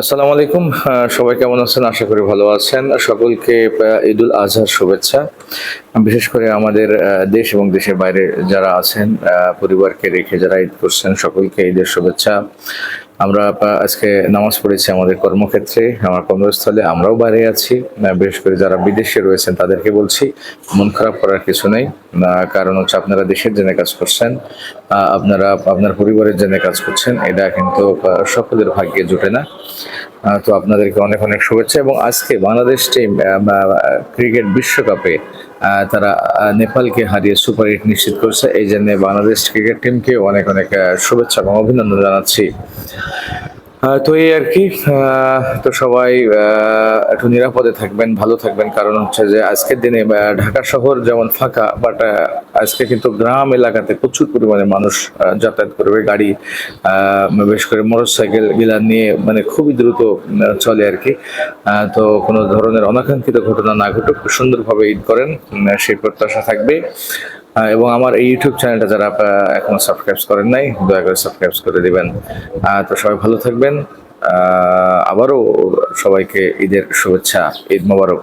আসসালামু আলাইকুম। সবাই কেমন আছেন? আশা করি ভালো আছেন। সকলকে ঈদুল আজহার শুভেচ্ছা। বিশেষ করে আমাদের দেশ এবং দেশের বাইরে যারা আছেন পরিবারকে রেখে যারা ঈদ করছেন, সকলকে ঈদের শুভেচ্ছা। আমরা আজকে নামাজ পড়েছি আমাদের কর্মক্ষেত্রে, আমার কর্মস্থলে আমরাও বাইরে আছি। বিশেষ করে যারা বিদেশে রয়েছেন তাদেরকে বলছি, মন খারাপ করার কিছু নেই। কারণ হচ্ছে আপনারা দেশের জন্য কাজ করছেন আপনারা, আপনার পরিবারের জন্য কাজ করছেন, এটা কিন্তু সকলের ভাগ্যে জুটে না। তো আপনাদেরকে অনেক অনেক শুভেচ্ছা এবং আজকে বাংলাদেশ টিম ক্রিকেট বিশ্বকাপে তারা নেপালকে হারিয়ে সুপার হিট নিশ্চিত করছে। এই জন্য বাংলাদেশ ক্রিকেট টিমকে অনেক অনেক শুভেচ্ছা এবং অভিনন্দন জানাচ্ছি। তো এই আর কি তো সবাই একটু নিরাপদে থাকবেন, ভালো থাকবেন। কারণ হচ্ছে যে আজকের দিনে ঢাকা শহর যেমন ফাঁকা বাট আজকে কিন্তু গ্রাম এলাকাতে প্রচুর পরিমাণে মানুষ যাতায়াত করবে। গাড়ি বিশেষ করে মোটর সাইকেল গিলা নিয়ে মানে খুবই দ্রুত চলে আর কি। তো কোনো ধরনের অনাকাঙ্ক্ষিত ঘটনা না ঘটুক, সুন্দরভাবে ঈদ করেন সেই প্রত্যাশা থাকবে। এবং আমার এই ইউটিউব চ্যানেলটা যারা এখনও এখনও সাবস্ক্রাইব করেন নাই, দয়া করে সাবস্ক্রাইব করে দিবেন। তো সবাই ভালো থাকবেন। আবারও সবাইকে ঈদের শুভেচ্ছা, ঈদ মোবারক।